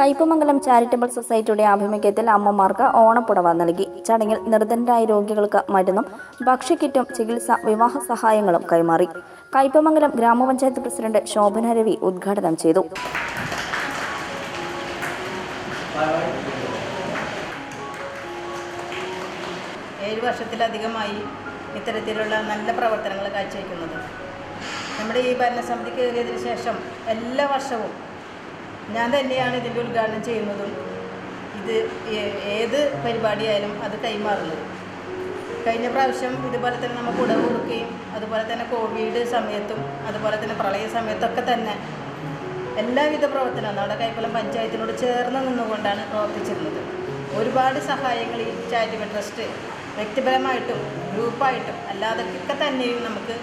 Kaipamangalam charitable സൊസൈറ്റിയുടെ ആഭിമുഖ്യത്തിൽ അമ്മമാർക്ക് ഓണപ്പുടവ നൽകി. ചടങ്ങിൽ നിർദ്ധനരായ രോഗികൾക്ക് മരുന്നും ഭക്ഷ്യക്കിറ്റും ചികിത്സ വിവാഹ സഹായങ്ങളും കൈമാറി. കയ്പമംഗലം ഗ്രാമപഞ്ചായത്ത് പ്രസിഡന്റ് ശോഭന രവി ഉദ്ഘാടനം ചെയ്തു. ഏഴ് വർഷത്തിലധികമായി ഇത്തരത്തിലുള്ള നല്ല പ്രവർത്തനങ്ങൾ കാഴ്ചവെക്കുന്നത്. നമ്മുടെ ഈ ഭരണസമിതി കയറിയതിനു ശേഷം എല്ലാ വർഷവും ഞാൻ തന്നെയാണ് ഇതിന്റെ ഉദ്ഘാടനം ചെയ്യുന്നതും. ഇത് ഏത് പരിപാടിയായാലും അത് കൈമാറുന്നത് കഴിഞ്ഞ പ്രാവശ്യം ഇതുപോലെ തന്നെ നമ്മൾ കുടവ് കൊടുക്കുകയും അതുപോലെ തന്നെ കോവിഡ് സമയത്തും അതുപോലെ തന്നെ പ്രളയ സമയത്തൊക്കെ തന്നെ എല്ലാവിധ പ്രവർത്തനവും നമ്മുടെ കൈപ്പലം പഞ്ചായത്തിനോട് ചേർന്ന് നിന്നുകൊണ്ടാണ് പ്രവർത്തിച്ചിരുന്നത്. ഒരുപാട് സഹായങ്ങൾ ഈ ചാരിറ്റബിൾ ട്രസ്റ്റ് വ്യക്തിപരമായിട്ടും ഗ്രൂപ്പായിട്ടും അല്ലാതൊക്കെ തന്നെയും നമുക്ക്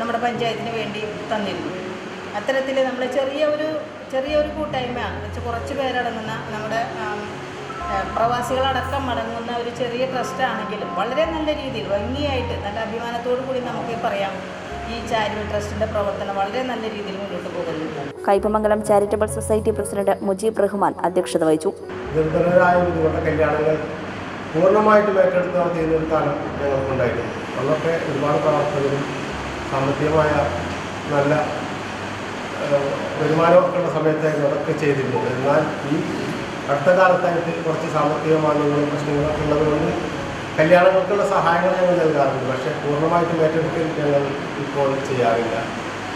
നമ്മുടെ പഞ്ചായത്തിന് വേണ്ടി തന്നിരുന്നു. അത്തരത്തിൽ നമ്മൾ ചെറിയ ഒരു ചെറിയ കൂട്ടായ്മ കൂട്ടായ്മയാണ് എന്ന് വെച്ചാൽ കുറച്ച് പേരടങ്ങുന്ന നമ്മുടെ പ്രവാസികളടക്കം അടങ്ങുന്ന ഒരു ചെറിയ ട്രസ്റ്റ് ആണെങ്കിലും വളരെ നല്ല രീതിയിൽ ഭംഗിയായിട്ട് നല്ല അഭിമാനത്തോടു കൂടി നമുക്ക് പറയാം. ഈ ചാരിറ്റബിൾ ട്രസ്റ്റിന്റെ പ്രവർത്തനം വളരെ നല്ല രീതിയിൽ മുന്നോട്ട് പോകുന്നുണ്ട് Kaipamangalam charitable society president Mujeeb Rahman അധ്യക്ഷത വഹിച്ചു. നിർധനരായ കുട്ടികളുടെ കല്യാണങ്ങൾ പൂർണമായിട്ടും ഏറ്റെടുത്ത് നടത്തിയിരുന്ന ഒരു കാലം ഞങ്ങൾക്കുണ്ടായിരുന്നു അന്നൊക്കെ ഒരുപാട് പ്രവർത്തകരും സാമ്പത്തികമായ നല്ല വരുമാനമൊക്കെ ഉള്ള സമയത്തായിരുന്നു അതൊക്കെ ചെയ്തിരുന്നത്. എന്നാൽ ഈ അടുത്ത കാലത്തായിട്ട് കുറച്ച് സാമ്പത്തിക മാന്യങ്ങളും പ്രശ്നങ്ങളൊക്കെ ഉള്ളതുകൊണ്ട് കല്യാണങ്ങൾക്കുള്ള സഹായങ്ങൾ ഞങ്ങൾ നൽകാറുണ്ട്. പക്ഷേ പൂർണമായിട്ടും ഏറ്റെടുക്കൽ ഞങ്ങൾ ഇപ്പോൾ ചെയ്യാറില്ല.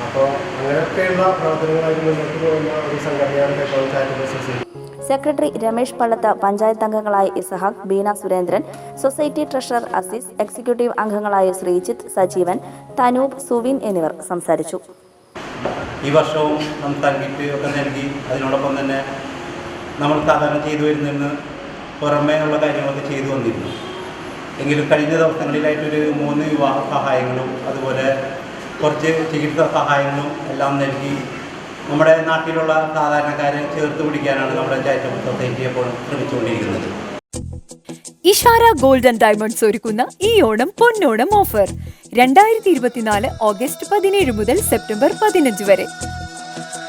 അപ്പോൾ അങ്ങനെയൊക്കെയുള്ള പ്രവർത്തനങ്ങളായിട്ട് മുന്നോട്ട് പോകുന്ന ഒരു സംഘടനയാണ് പഞ്ചായത്ത് സൊസൈറ്റി സെക്രട്ടറി രമേശ് പള്ളത്ത് പഞ്ചായത്ത് അംഗങ്ങളായ Isahaq Beena Surendran society treasurer Azeez executive അംഗങ്ങളായ ശ്രീജിത്ത് സജീവൻ തനൂപ് സുവിൻ എന്നിവർ സംസാരിച്ചു. ഈ വർഷവും നമുക്ക് കിറ്റ് ഒക്കെ നൽകി അതിനോടൊപ്പം തന്നെ നമ്മൾ സാധാരണ ചെയ്തു വരുന്നതിന് പുറമേ ഉള്ള കാര്യങ്ങളൊക്കെ ചെയ്തു വന്നിരുന്നു. എങ്കിലും കഴിഞ്ഞ ദിവസങ്ങളിലായിട്ടൊരു മൂന്ന് വിവാഹ സഹായങ്ങളും അതുപോലെ കുറച്ച് ചികിത്സാ സഹായങ്ങളും എല്ലാം നൽകി നമ്മുടെ നാട്ടിലുള്ള സാധാരണക്കാരെ ചേർത്ത് പിടിക്കാനാണ് നമ്മുടെ ചാരിറ്റബിൾ സൊസൈറ്റി ശ്രമിച്ചുകൊണ്ടിരിക്കുന്നത്. ഇഷാര ഗോൾഡ് ആൻഡ് ഡയമണ്ട്സ് ഒരുക്കുന്ന ഈ ഓണം പൊന്നോണം ഓഫർ. രണ്ടായിരത്തി ഇരുപത്തിനാല് ഓഗസ്റ്റ് പതിനേഴ് മുതൽ സെപ്റ്റംബർ പതിനഞ്ച് വരെ.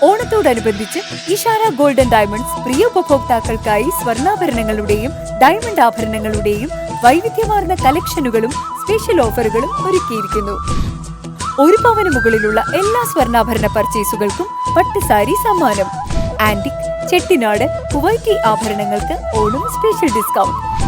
ഓണത്തോടനുബന്ധിച്ച് ഇഷാര ഗോൾഡ് ആൻഡ് ഡയമണ്ട്സ് പ്രിയ ഉപഭോക്താക്കൾക്കായി സ്വർണാഭരണങ്ങളുടെയും ഡയമണ്ട് ആഭരണങ്ങളുടെയും വൈവിധ്യമാർന്ന കളക്ഷനുകളും സ്പെഷ്യൽ ഓഫറുകളും ഒരുക്കിയിരിക്കുന്നു. ഒരു പവന് മുകളിലുള്ള എല്ലാ സ്വർണാഭരണ പർച്ചേസുകൾക്കും പട്ടുസാരി സമ്മാനം. ആന്റിക് ചെട്ടിനാട് കുവൈറ്റി ആഭരണങ്ങൾക്ക് ഓണം സ്പെഷ്യൽ ഡിസ്കൗണ്ട്.